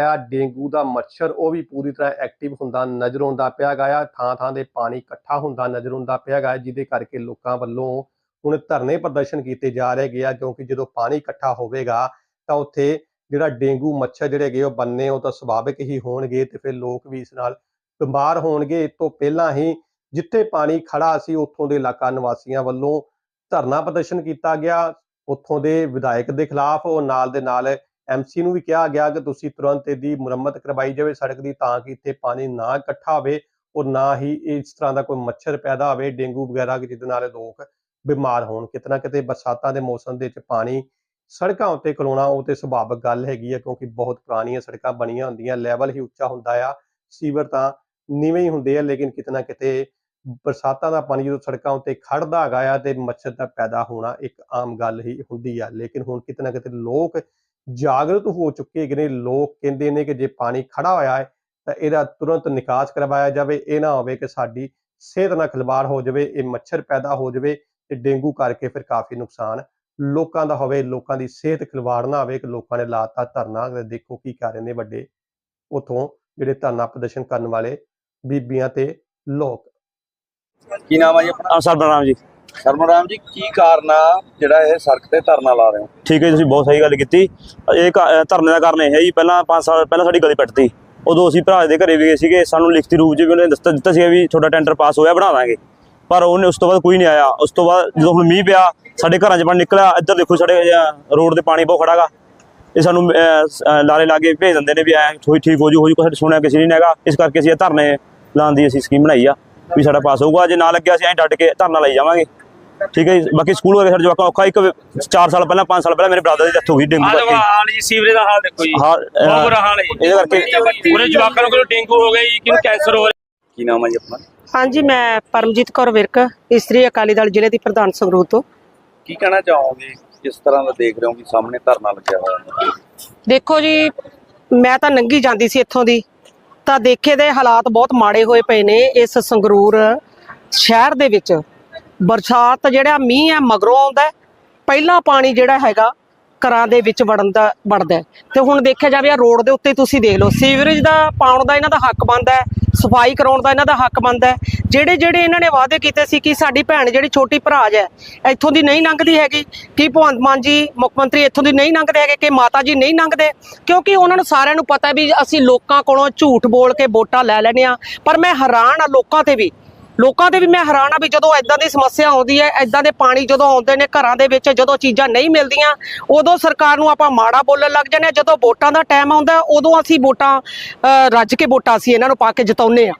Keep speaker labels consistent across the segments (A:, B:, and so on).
A: ਆ ਡੇਂਗੂ ਦਾ ਮੱਛਰ, ਉਹ ਵੀ ਪੂਰੀ ਤਰ੍ਹਾਂ ਐਕਟਿਵ ਹੁੰਦਾ ਨਜ਼ਰ ਆਉਂਦਾ ਪਿਆ ਗਿਆ ਥਾਂ ਥਾਂ ਤੇ ਪਾਣੀ ਇਕੱਠਾ ਹੁੰਦਾ ਨਜ਼ਰ ਆਉਂਦਾ ਪਿਆ ਗਾ, ਜਿਹਦੇ ਕਰਕੇ ਲੋਕਾਂ ਵੱਲੋਂ ਹੁਣ ਧਰਨੇ ਪ੍ਰਦਰਸ਼ਨ ਕੀਤੇ ਜਾ ਰਹੇ ਗਿਆ ਕਿਉਂਕਿ ਜਦੋਂ ਪਾਣੀ ਇਕੱਠਾ ਹੋਵੇਗਾ, ਤਾਂ ਉੱਥੇ ਜਿਹੜਾ ਡੇਂਗੂ ਮੱਛਰ ਜਿਹੜੇ ਹੈਗੇ ਉਹ ਬੰਨੇ, ਉਹ ਤਾਂ ਸੁਭਾਵਿਕ ਹੀ ਹੋਣਗੇ ਤੇ ਫਿਰ ਲੋਕ ਵੀ ਇਸ ਨਾਲ ਬਿਮਾਰ ਹੋਣਗੇ। ਇਸ ਤੋਂ ਪਹਿਲਾਂ ਹੀ ਜਿੱਥੇ ਪਾਣੀ ਖੜਾ ਸੀ, ਉੱਥੋਂ ਦੇ ਇਲਾਕਾ ਨਿਵਾਸੀਆਂ ਵੱਲੋਂ ਧਰਨਾ ਪ੍ਰਦਰਸ਼ਨ ਕੀਤਾ ਗਿਆ। ਉੱਥੋਂ ਦੇ ਵਿਧਾਇਕ ਦੇ ਖਿਲਾਫ, ਉਹ ਨਾਲ ਦੇ ਨਾਲ ਐਮਸੀ ਨੂੰ ਵੀ ਕਿਹਾ ਗਿਆ ਕਿ ਤੁਸੀਂ ਤੁਰੰਤ ਇਹਦੀ ਮੁਰੰਮਤ ਕਰਵਾਈ ਜਾਵੇ, ਸੜਕ ਦੀ ਤਾਂ ਕਿ ਇੱਥੇ ਪਾਣੀ ਨਾ ਇਕੱਠਾ ਹੋਵੇ ਔਰ ਨਾ ਹੀ ਇਸ ਤਰ੍ਹਾਂ ਦਾ ਕੋਈ ਮੱਛਰ ਪੈਦਾ ਹੋਵੇ, ਡੇਂਗੂ ਵਗੈਰਾ ਜਿਹਦੇ ਨਾਲ ਲੋਕ ਬਿਮਾਰ ਹੋਣ। ਕਿਤਨਾ ਕਿਤੇ ਬਰਸਾਤਾਂ ਦੇ ਮੌਸਮ ਦੇ ਵਿੱਚ ਪਾਣੀ ਸੜਕਾਂ ਉੱਤੇ ਖਲੋਣਾ ਉਹ ਤੇ ਸੁਭਾਵਿਕ ਗੱਲ ਹੈਗੀ ਹੈ ਕਿਉਂਕਿ ਬਹੁਤ ਪੁਰਾਣੀਆਂ ਸੜਕਾਂ ਬਣੀਆਂ ਹੁੰਦੀਆਂ, ਲੈਵਲ ਹੀ ਉੱਚਾ ਹੁੰਦਾ ਆ। ਸੀਵਰ ਤਾਂ ਨੀਵੇਂ ਹੀ ਹੁੰਦੇ ਆ, ਲੇਕਿਨ ਕਿਤਨਾ ਕਿਤੇ ਬਰਸਾਤਾਂ ਦਾ ਪਾਣੀ ਜਦੋਂ ਸੜਕਾਂ ਉੱਤੇ ਖੜਦਾ ਹੈਗਾ ਆ ਤੇ ਮੱਛਰ ਦਾ ਪੈਦਾ ਹੋਣਾ ਇੱਕ ਆਮ ਗੱਲ ਹੀ ਹੁੰਦੀ ਆ। ਲੇਕਿਨ ਹੁਣ ਕਿਤੇ ਨਾ ਕਿਤੇ ਲੋਕ ਜਾਗਰੂਕ ਹੋ ਚੁੱਕੇ ਨੇ ਲੋਕ ਕਹਿੰਦੇ ਨੇ ਕਿ ਜੇ ਪਾਣੀ ਖੜਾ ਹੋਇਆ ਹੈ ਤਾਂ ਇਹਦਾ ਤੁਰੰਤ ਨਿਕਾਸ ਕਰਵਾਇਆ ਜਾਵੇ। ਇਹ ਨਾ ਹੋਵੇ ਕਿ ਸਾਡੀ ਸਿਹਤ ਨਾਲ ਖਿਲਵਾੜ ਹੋ ਜਾਵੇ ਇਹ ਮੱਛਰ ਪੈਦਾ ਹੋ ਜਾਵੇ ਤੇ ਡੇਂਗੂ ਕਰਕੇ ਫਿਰ ਕਾਫੀ ਨੁਕਸਾਨ ਲੋਕਾਂ ਦਾ ਹੋਵੇ ਲੋਕਾਂ ਦੀ ਸਿਹਤ ਖਿਲਵਾੜ ਨਾ ਹੋਵੇ। ਕਿ ਲੋਕਾਂ ਨੇ ਲਾਤਾ ਧਰਨਾ। ਦੇਖੋ ਕੀ ਕਰ ਰਹੇ ਨੇ ਵੱਡੇ ਉਥੋਂ ਜਿਹੜੇ ਧਰਨਾ ਪ੍ਰਦਰਸ਼ਨ ਕਰਨ ਵਾਲੇ ਬੀਬੀਆਂ ਤੇ ਲੋਕ।
B: ਕੀ ਨਾਮ ਆ ਜੀ ਆਪਣਾ?
C: ਆ ਸਰਬਰਾਮ ਜੀ।
B: ਸ਼ਰਮਰਾਮ ਜੀ ਕੀ ਕਾਰਨ ਆ ਜਿਹੜਾ ਇਹ ਸੜਕ ਤੇ ਧਰਨਾ ਲਾ ਰਹੇ ਹੋ?
C: ਠੀਕ ਹੈ ਜੀ, ਤੁਸੀਂ ਬਹੁਤ ਸਹੀ ਗੱਲ ਕੀਤੀ। ਇਹ ਕਾ- ਧਰਨੇ ਦਾ ਕਾਰਨ ਇਹ ਹੈ ਜੀ ਪਹਿਲਾਂ 5 ਸਾਲ ਪਹਿਲਾਂ ਸਾਡੀ ਗਲੀ ਪੱਟਤੀ। ਉਦੋਂ ਅਸੀਂ ਭਰਾ ਦੇ ਘਰੇ ਵੀ ਗਏ ਸੀਗੇ ਸਾਨੂੰ ਲਿਖਤੀ ਰੂਪ 'ਚ ਵੀ ਉਹਨੇ ਦੱਸ ਦਿੱਤਾ ਸੀਗਾ ਵੀ ਤੁਹਾਡਾ ਟੈਂਡਰ ਪਾਸ ਹੋਇਆ ਬਣਾ ਦਾਂਗੇ। ਪਰ ਉਹਨੇ ਉਸ ਤੋਂ ਬਾਅਦ ਕੋਈ ਨਹੀਂ ਆਇਆ। ਉਸ ਤੋਂ ਬਾਅਦ ਜਦੋਂ ਹੁਣ ਮੀਂਹ ਪਿਆ ਸਾਡੇ ਘਰਾਂ 'ਚ ਪਾਣੀ ਨਿਕਲਿਆ ਇੱਧਰ ਦੇਖੋ ਸਾਡੇ ਰੋਡ ਤੇ ਪਾਣੀ ਬਹੁਤ ਖੜਾਗਾ ਇਹ ਸਾਨੂੰ ਅਹ ਸ- ਅ, ਲਾਰੇ ਲਾ ਕੇ ਭੇਜ ਦਿੰਦੇ ਨੇ ਵੀ ਐ ਥੋੜੀ ਠੀਕ ਹੋ ਜੂ ਹੋ ਜੂ ਸਾਡੇ ਸੁਣਿਆ ਕਿਸੇ ਨੇ ਨਹੀਂ ਹੈਗਾ। ਇਸ ਕਰਕੇ ਅਸੀਂ ਇਹ ਧਰਨੇ ਲਾਉਣ ਦੀ ਅਸੀਂ ਸਕੀਮ ਬਣਾਈ ਆ ਵੀ ਸਾਡਾ ਪਾਸ ਹੋਊਗਾ। ਜੇ ਨਾ ਲੱਗਿਆ ਅਸੀਂ ਐਂ ਡੱਟ ਕੇ ਧਰਨਾ ਲਾਈ ਜਾਵਾਂਗੇ। ਠੀਕ ਹੈ ਜੀ ਬਾਕੀ ਸਕੂਲ ਵਗੈਰਾ ਸਾਡੇ ਜਵਾਕਾਂ ਔਖਾ ਇੱਕ 4 ਸਾਲ ਪਹਿਲਾਂ 5 ਸਾਲ ਪਹਿਲਾਂ ਮੇਰੇ ਬ੍ਰਦਰ ਦੀ ਡੈਥ ਹੋ ਗਈ ਡੇਂਗੂ ਕਰਕੇ।
D: ਹਾਲ ਜੀ ਸੀਵਰੇਜ ਦਾ ਹਾਲ ਦੇਖੋ ਜੀ।
C: ਹਾਂ
D: ਬਹੁਤ ਬੁਰਾ ਹਾਲ ਹੈ
C: ਇਹਦੇ ਕਰਕੇ
D: ਪੂਰੇ ਜਵਾਕਾਂ ਨੂੰ ਕੋਈ ਡੇਂਗੂ ਹੋ ਗਿਆ ਜੀ ਕਿਹਨੂੰ ਕੈਂਸਰ ਹੋ ਰਿਹਾ?
B: ਕੀ ਨਾਮ ਆ ਜੀ ਆਪਣਾ?
E: ਹਾਂਜੀ ਮੈਂ ਪਰਮਜੀਤ ਕੌਰ ਵਿਰਕ ਇਸਤਰੀ ਅਕਾਲੀ ਦਲ ਜ਼ਿਲ੍ਹੇ ਦੀ ਪ੍ਰਧਾਨ ਸੰਗਰੂਰ ਤੋਂ।
B: ਕੀ ਕਹਿਣਾ ਚਾਹੋਗੇ? ਕਿਸ ਤਰ੍ਹਾਂ ਦਾ ਦੇਖ ਰਹੇ ਹੋ ਕਿ ਸਾਹਮਣੇ ਧਰਨਾ ਲੱਗਿਆ ਹੋਇਆ ਹੈ?
E: ਦੇਖੋ ਜੀ ਮੈਂ ਤਾਂ ਨੰਗੀ ਜਾਂਦੀ ਸੀ ਇੱਥੋਂ ਦੀ। ਤਾਂ ਦੇਖੇ ਦੇ ਹਾਲਾਤ ਬਹੁਤ ਮਾੜੇ ਹੋਏ ਪਏ ਨੇ ਇਸ ਸੰਗਰੂਰ ਸ਼ਹਿਰ ਦੇ ਵਿੱਚ। ਬਰਸਾਤ ਜਿਹੜਾ ਮੀਂਹ ਹੈ ਮਗਰੋਂ ਆਉਂਦਾ ਹੈ। ਪਹਿਲਾ ਪਾਣੀ ਜਿਹੜਾ ਹੈਗਾ ਘਰਾਂ ਦੇ ਵਿੱਚ ਵੜਨ ਦਾ ਵੜਦਾ ਹੈ। ਤੇ ਹੁਣ ਦੇਖਿਆ ਜਾਵੇ ਆ ਰੋਡ ਦੇ ਉੱਤੇ ਤੁਸੀਂ ਦੇਖ ਲਓ, ਸੀਵਰੇਜ ਦਾ ਪਾਉਣ ਦਾ ਇਹਨਾਂ ਦਾ ਹੱਕ ਬਣਦਾ ਹੈ, ਸਫ਼ਾਈ ਕਰਾਉਣ ਦਾ ਇਹਨਾਂ ਦਾ ਹੱਕ ਬਣਦਾ ਜਿਹੜੇ ਜਿਹੜੇ ਇਹਨਾਂ ਨੇ ਵਾਅਦੇ ਕੀਤੇ ਸੀ ਕਿ ਸਾਡੀ ਭੈਣ ਜਿਹੜੀ ਛੋਟੀ ਭਰਾਜ ਹੈ, ਇੱਥੋਂ ਦੀ ਨਹੀਂ ਲੰਘਦੀ ਹੈਗੀ, ਕਿ ਭਗਵੰਤ ਮਾਨ ਜੀ, ਮੁੱਖ ਮੰਤਰੀ ਇੱਥੋਂ ਦੀ ਨਹੀਂ ਲੰਘਦੇ ਹੈਗੇ, ਕਿ ਮਾਤਾ ਜੀ ਨਹੀਂ ਲੰਘਦੇ ਕਿਉਂਕਿ ਉਹਨਾਂ ਨੂੰ ਸਾਰਿਆਂ ਨੂੰ ਪਤਾ ਵੀ ਅਸੀਂ ਲੋਕਾਂ ਕੋਲੋਂ ਝੂਠ ਬੋਲ ਕੇ ਵੋਟਾਂ ਲੈ ਲੈਨੇ ਆ ਪਰ ਮੈਂ ਹੈਰਾਨ ਆ ਲੋਕਾਂ ਤੇ ਵੀ ਲੋਕਾਂ ਦੇ ਵੀ ਮੈਂ ਹੈਰਾਨ ਆ ਵੀ ਜਦੋਂ ਐਦਾਂ ਦੀ ਸਮੱਸਿਆ ਆਉਂਦੀ ਹੈ ਐਦਾਂ ਦੇ ਪਾਣੀ ਜਦੋਂ ਆਉਂਦੇ ਨੇ ਘਰਾਂ ਦੇ ਵਿੱਚ, ਜਦੋਂ ਚੀਜ਼ਾਂ ਨਹੀਂ ਮਿਲਦੀਆਂ, ਉਦੋਂ ਸਰਕਾਰ ਨੂੰ ਆਪਾਂ ਮਾੜਾ ਬੋਲਣ ਲੱਗ ਜਾਂਦੇ ਹਾਂ। ਜਦੋਂ ਵੋਟਾਂ ਦਾ ਟਾਈਮ ਆਉਂਦਾ, ਉਦੋਂ ਅਸੀਂ ਵੋਟਾਂ ਰੱਜ ਕੇ ਵੋਟਾਂ ਅਸੀਂ ਇਹਨਾਂ ਨੂੰ ਪਾ ਕੇ ਜਿਤਾਉਂਦੇ ਆ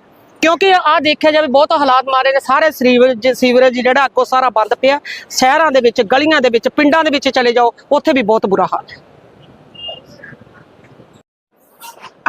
E: ਕਿਉਂਕਿ ਆ ਦੇਖਿਆ ਜਾਵੇ, ਬਹੁਤ ਹਾਲਾਤ ਮਾਰੇ ਨੇ। ਸਾਰੇ ਸੀਵਰੇਜ ਸੀਵਰੇਜ ਜਿਹੜਾ ਅੱਗੋਂ ਸਾਰਾ ਬੰਦ ਪਿਆ। ਸ਼ਹਿਰਾਂ ਦੇ ਵਿੱਚ, ਗਲੀਆਂ ਦੇ ਵਿੱਚ, ਪਿੰਡਾਂ ਦੇ ਵਿੱਚ ਚਲੇ ਜਾਓ, ਉੱਥੇ ਵੀ ਬਹੁਤ ਬੁਰਾ ਹਾਲ ਹੈ।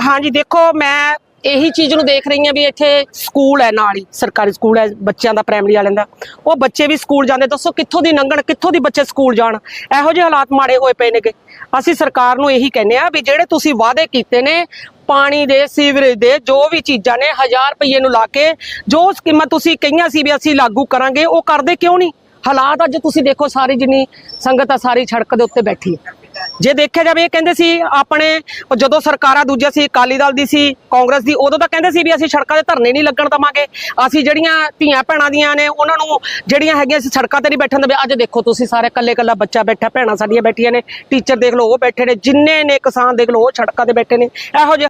E: ਹਾਂਜੀ, ਦੇਖੋ, ਮੈਂ ਇਹੀ ਚੀਜ਼ ਨੂੰ ਦੇਖ ਰਹੀ ਹਾਂ ਵੀ ਇੱਥੇ ਸਕੂਲ ਹੈ ਨਾਲ ਹੀ, ਸਰਕਾਰੀ ਸਕੂਲ ਹੈ, ਬੱਚਿਆਂ ਦਾ ਪ੍ਰਾਇਮਰੀ ਵਾਲਿਆਂ ਦਾ। ਉਹ ਬੱਚੇ ਵੀ ਸਕੂਲ ਜਾਂਦੇ, ਦੱਸੋ ਕਿੱਥੋਂ ਦੀ ਲੰਘਣ, ਕਿੱਥੋਂ ਦੀ ਬੱਚੇ ਸਕੂਲ ਜਾਣ? ਇਹੋ ਜਿਹੇ ਹਾਲਾਤ ਮਾੜੇ ਹੋਏ ਪਏ ਨੇਗੇ। ਅਸੀਂ ਸਰਕਾਰ ਨੂੰ ਇਹੀ ਕਹਿੰਦੇ ਆ ਵੀ ਜਿਹੜੇ ਤੁਸੀਂ ਵਾਅਦੇ ਕੀਤੇ ਨੇ, ਪਾਣੀ ਦੇ, ਸੀਵਰੇਜ ਦੇ, ਜੋ ਵੀ ਚੀਜ਼ਾਂ ਨੇ 1000 ਰੁਪਏ ਨੂੰ ਲਾ ਕੇ, ਜੋ ਸਕੀਮਾਂ ਤੁਸੀਂ ਕਹੀਆਂ ਸੀ ਵੀ ਅਸੀਂ ਲਾਗੂ ਕਰਾਂਗੇ, ਉਹ ਕਰਦੇ ਕਿਉਂ ਨਹੀਂ? ਹਾਲਾਤ ਅੱਜ ਤੁਸੀਂ ਦੇਖੋ, ਸਾਰੀ ਜਿੰਨੀ ਸੰਗਤ ਆ, ਸਾਰੀ ਸੜਕ ਦੇ ਉੱਤੇ ਬੈਠੀ ਹੈ। ਜੇ ਦੇਖਿਆ ਜਾਵੇ, ਇਹ ਕਹਿੰਦੇ ਸੀ ਆਪਣੇ ਜਦੋਂ ਸਰਕਾਰਾਂ ਦੂਜੀਆਂ ਸੀ, ਅਕਾਲੀ ਦਲ ਦੀ ਸੀ, ਕਾਂਗਰਸ ਦੀ, ਉਦੋਂ ਤਾਂ ਕਹਿੰਦੇ ਸੀ ਵੀ ਅਸੀਂ ਸੜਕਾਂ ਦੇ ਧਰਨੇ ਨਹੀਂ ਲੱਗਣ ਦਵਾਂਗੇ। ਅਸੀਂ ਜਿਹੜੀਆਂ ਧੀਆਂ ਭੈਣਾਂ ਦੀਆਂ ਨੇ, ਉਹਨਾਂ ਨੂੰ ਜਿਹੜੀਆਂ ਹੈਗੀਆਂ ਸੀ ਸੜਕਾਂ ਤੇ ਨਹੀਂ ਬੈਠਣ ਦੇਵੇ। ਅੱਜ ਦੇਖੋ ਤੁਸੀਂ ਸਾਰੇ ਇਕੱਲੇ ਇਕੱਲਾ ਬੱਚਾ ਬੈਠਾ, ਭੈਣਾਂ ਸਾਡੀਆਂ ਬੈਠੀਆਂ ਨੇ, ਟੀਚਰ ਦੇਖ ਲਓ, ਉਹ ਬੈਠੇ ਨੇ, ਜਿੰਨੇ ਨੇ ਕਿਸਾਨ ਦੇਖ ਲਓ, ਉਹ ਸੜਕਾਂ ਤੇ ਬੈਠੇ ਨੇ। ਇਹੋ ਜਿਹੇ